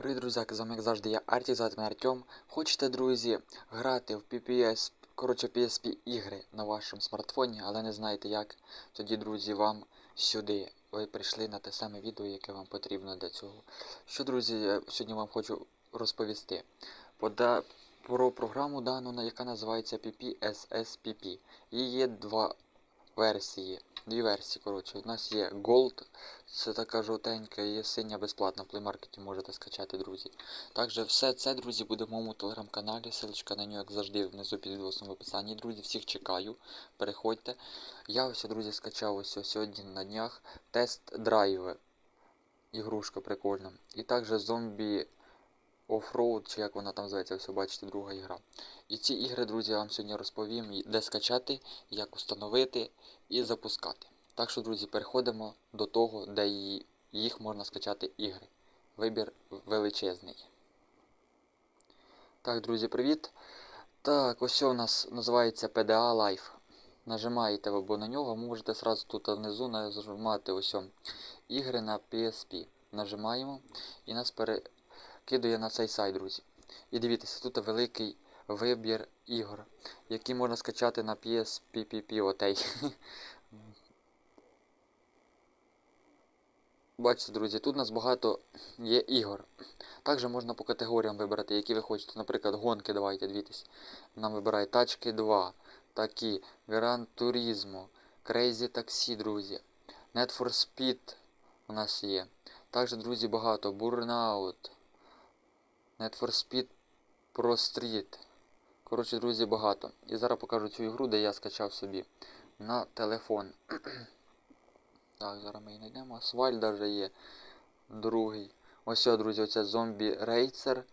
Привіт, друзяки, з вами як завжди я Артік, звати мене Артем. Хочете, друзі, грати в PPS, коротше PSP ігри на вашому смартфоні, але не знаєте як. Тоді, друзі, вам сюди. Ви прийшли на те саме відео, яке вам потрібно для цього. Що, друзі, я сьогодні вам хочу розповісти Пода... про програму дану, яка називається PPSSPP. Її є два версії. Дві версії, коротше. У нас є Gold, це така жовтенька, є синя безплатна в плеймаркеті можете скачати, друзі. Також все це, друзі, буде в моєму телеграм-каналі. Ссылочка на нього, як завжди, внизу під відео в описанні. Друзі, всіх чекаю. Переходьте. Я ось, друзі, скачав ось сьогодні на днях тест драйв. Ігрушка прикольна. І також зомбі Offroad, чи як вона там зветься, ось бачите, друга ігра. І ці ігри, друзі, я вам сьогодні розповім, де скачати, як установити і запускати. Так що, друзі, переходимо до того, де їх можна скачати ігри. Вибір величезний. Так, друзі, привіт. Так, ось у нас називається PDA Live. Нажимаєте ви або на нього, можете сразу тут внизу нажимати ось ігри на PSP. Нажимаємо і нас перекидує на цей сайт, друзі. І дивіться, тут великий вибір ігор, які можна скачати на PSPPP отей. Бачите, друзі, тут у нас багато є ігор. Також можна по категоріям вибрати, які ви хочете. Наприклад, гонки давайте дивіться. Нам вибирає тачки 2, такі, Gran Turismo, Crazy Taxi, друзі. Need for Speed у нас є. Також, друзі, багато. Burnout, Need for Speed Pro Street. Коротше, друзі, багато. І зараз покажу цю ігру, де я скачав собі на телефон. Так, зараз ми її знайдемо. Асфальт даже є. Другий. Ось, о, друзі, оце зомбі рейцер.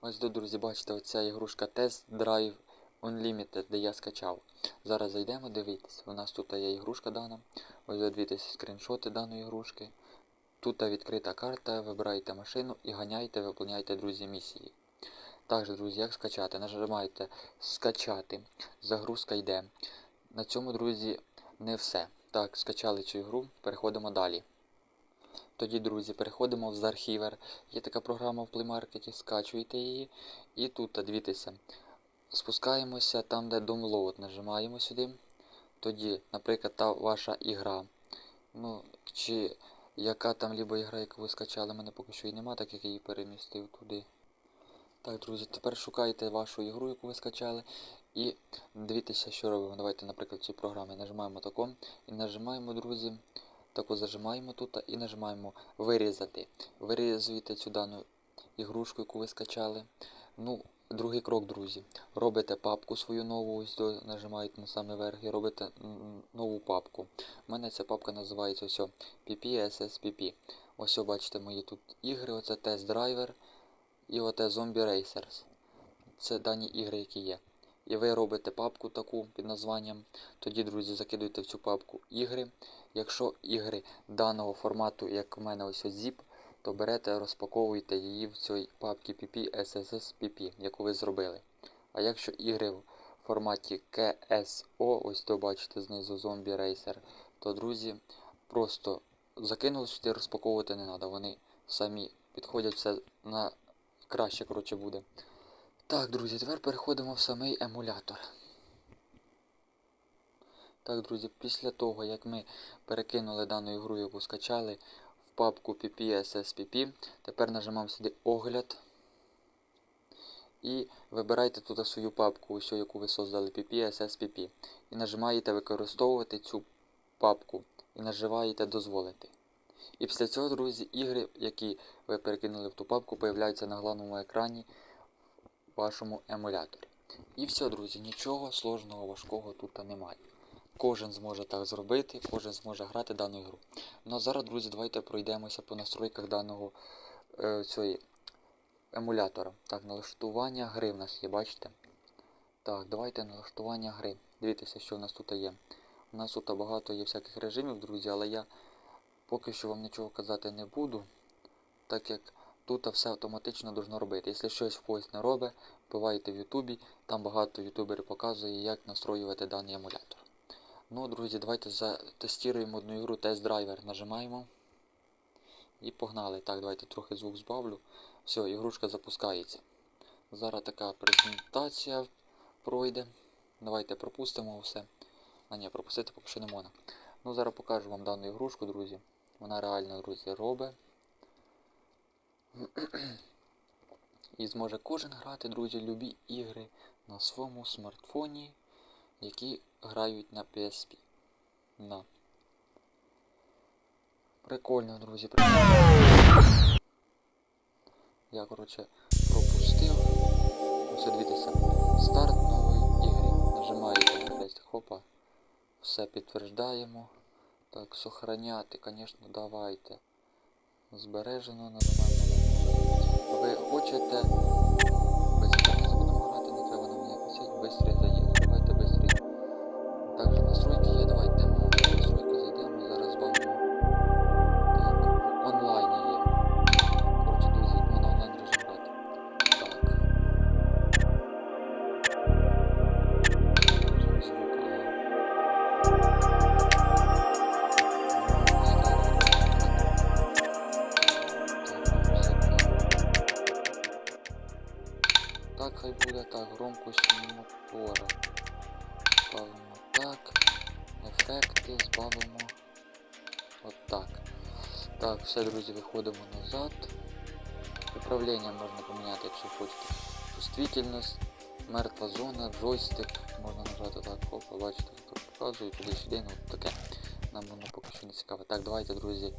Ось тут, друзі, бачите, оця ігрушка Test Drive Unlimited, де я скачав. Зараз зайдемо дивитися. У нас тут є ігрушка дана. Ось дивіться скріншоти даної ігрушки. Тут відкрита карта, вибираєте машину і ганяйте, виповняйте, друзі, місії. Також, друзі, як скачати? Нажимаєте скачати. Загрузка йде. На цьому, друзі, не все. Так, скачали цю ігру, переходимо далі. Тоді, друзі, переходимо в Зархівер. Є така програма в плеймаркеті, скачуєте її. І тут, дивіться, спускаємося там, де Download, нажимаємо сюди. Тоді, наприклад, та ваша ігра. Ну, чи яка там либо ігра, яку ви скачали, мене поки що і нема, так як я її перемістив туди. Так, друзі, тепер шукайте вашу ігру, яку ви скачали. І дивіться, що робимо. Давайте, наприклад, в цій програмі нажимаємо тако і нажимаємо, друзі, тако зажимаємо тут і нажимаємо вирізати. Вирізуєте цю дану ігрушку, яку ви скачали. Ну, другий крок, друзі. Робите папку свою нову, ось нажимаєте на самий верх і робите нову папку. У мене ця папка називається ось PPSSPP. Ось, бачите, мої тут ігри, оце тест драйвер і оте Zombie Racers. Це дані ігри, які є. І ви робите папку таку під названням. Тоді, друзі, закидуєте в цю папку ігри. Якщо ігри даного формату, як в мене ось ось zip, то берете, розпаковуєте її в цій папці PP SSSPP, яку ви зробили. А якщо ігри в форматі KSO, ось то бачите знизу Zombie Racer, то, друзі, просто закинули сюди, розпаковувати не треба. Вони самі підходять все на краще, коротше, буде. Так, друзі, тепер переходимо в самий емулятор. Так, друзі, після того, як ми перекинули дану ігру, яку скачали папку PPSSPP, тепер нажимаємо сюди огляд. І вибирайте тут свою папку, ось, яку ви создали PPSSPP. І нажимаєте використовувати цю папку. І нажимаєте дозволити. І після цього, друзі, ігри, які ви перекинули в ту папку, появляються на головному екрані в вашому емуляторі. І все, друзі, нічого сложного, важкого тут немає. Кожен зможе так зробити, кожен зможе грати дану ігру. Ну а зараз, друзі, давайте пройдемося по настройках даного е, цієї емулятора. Так, налаштування гри в нас є, бачите? Так, давайте налаштування гри. Дивіться, що в нас тут є. У нас тут багато є всяких режимів, друзі, але я поки що вам нічого казати не буду, так як тут все автоматично должно робити. Якщо щось в когось не робить, вбивайте в Ютубі, там багато ютуберів показує, як настроювати даний емулятор. Ну, друзі, давайте затестуємо одну ігру Test Driver. Нажимаємо. І погнали. Так, давайте трохи звук збавлю. Все, ігрушка запускається. Зараз така презентація пройде. Давайте пропустимо все. А ні, пропустити поки що не можна. Ну, зараз покажу вам дану ігрушку, друзі. Вона реально, друзі, робить. І зможе кожен грати, друзі, любі ігри на своєму смартфоні, які грають на PSP. На. Прикольно, друзі, прикольно. Я, коротше, пропустив. Ось дивіться. Старт нової ігри. Нажимаєте на. Хопа. Все підтверждаємо. Так, сохраняти, звісно, давайте. Збережено, на Ви хочете без інтернету будемо грати, не треба бистрий заїзд. Давайте бистрий. Також Так, все, друзі, виходимо назад. Управління можна поміняти, якщо хочете. Чувствительність, мертва зона, джойстик. Можна нажати так, опа, бачите, так показую, туди-сюди, ну таке. Нам воно поки що не цікаве. Так, давайте, друзі,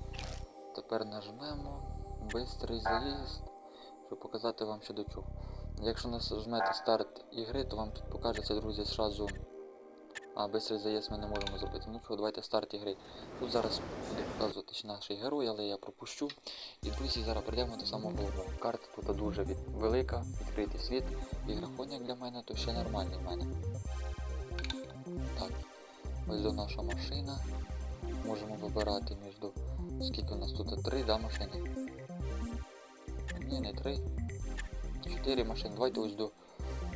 тепер нажмемо. Бистрий заїзд, щоб показати вам що до чого. Якщо нажмете старт ігри, то вам тут покажеться, друзі, зразу. А, бистрий заїзд ми не можемо зробити. Ну чого, давайте старт ігри. Тут зараз буде показуватись наш герой, але я пропущу. І друзі, зараз прийдемо до самого головного. Карта тут дуже від... велика, відкритий світ. І графон як для мене, то ще нормальний в мене. Так, ось до наша машина. Можемо вибирати між скільки у нас тут три, да, машини? Ні, не три. Чотири машини. Давайте ось до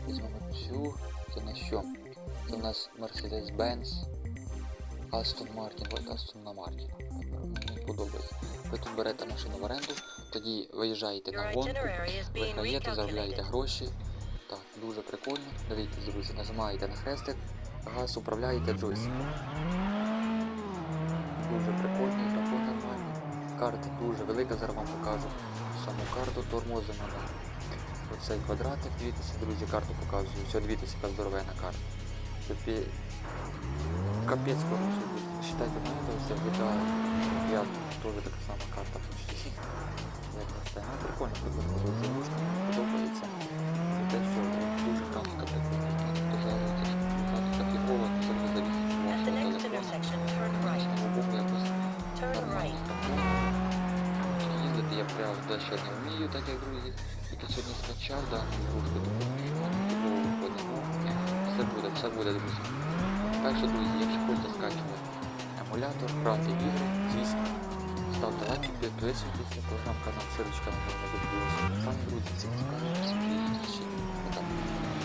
візьмемо цю. Це на що? Це у нас Mercedes-Benz, Aston Martin, давайте Aston на Martin. Мені подобається. Ви тут берете машину в оренду, тоді виїжджаєте на гонку, виграєте, заробляєте гроші. Так, дуже прикольно. Дивіться, друзі, нажимаєте на хрестик, газ управляєте джойстиком. Дуже прикольний, графон нормальний. Карта дуже велика, зараз вам покажу саму карту, тормозимо на оцей квадратик. Дивіться, друзі, карту показую. Все, дивіться, яка здоровенна карта. Тобі капець коротше. Считайте, в мене все GTA 5 теж така сама карта почти. Як на це. Ну, прикольно, прикольно, друзі. Мушка мені подобається. За те, що дуже графіка прикольна. Тобто зараз графіка фігова, це вже завісить від At the вашого next телефону. intersection, turn right. Слава Богу, якось Turn нормально right. спокійно. Чи Їздити я прям ще не вмію, так як друзі. Тільки сьогодні скачав, да, ігрушку таку типову виходимо. Все буде, все буде, друзі. Так що, друзі, якщо хочете скачувати емулятор, грати в ігри, звісно, ставте лайки, підписуйтесь на телеграм-канал, ссылочка на мене буде. Саме друзі, всім цікаво, всім зустрічі. Пока.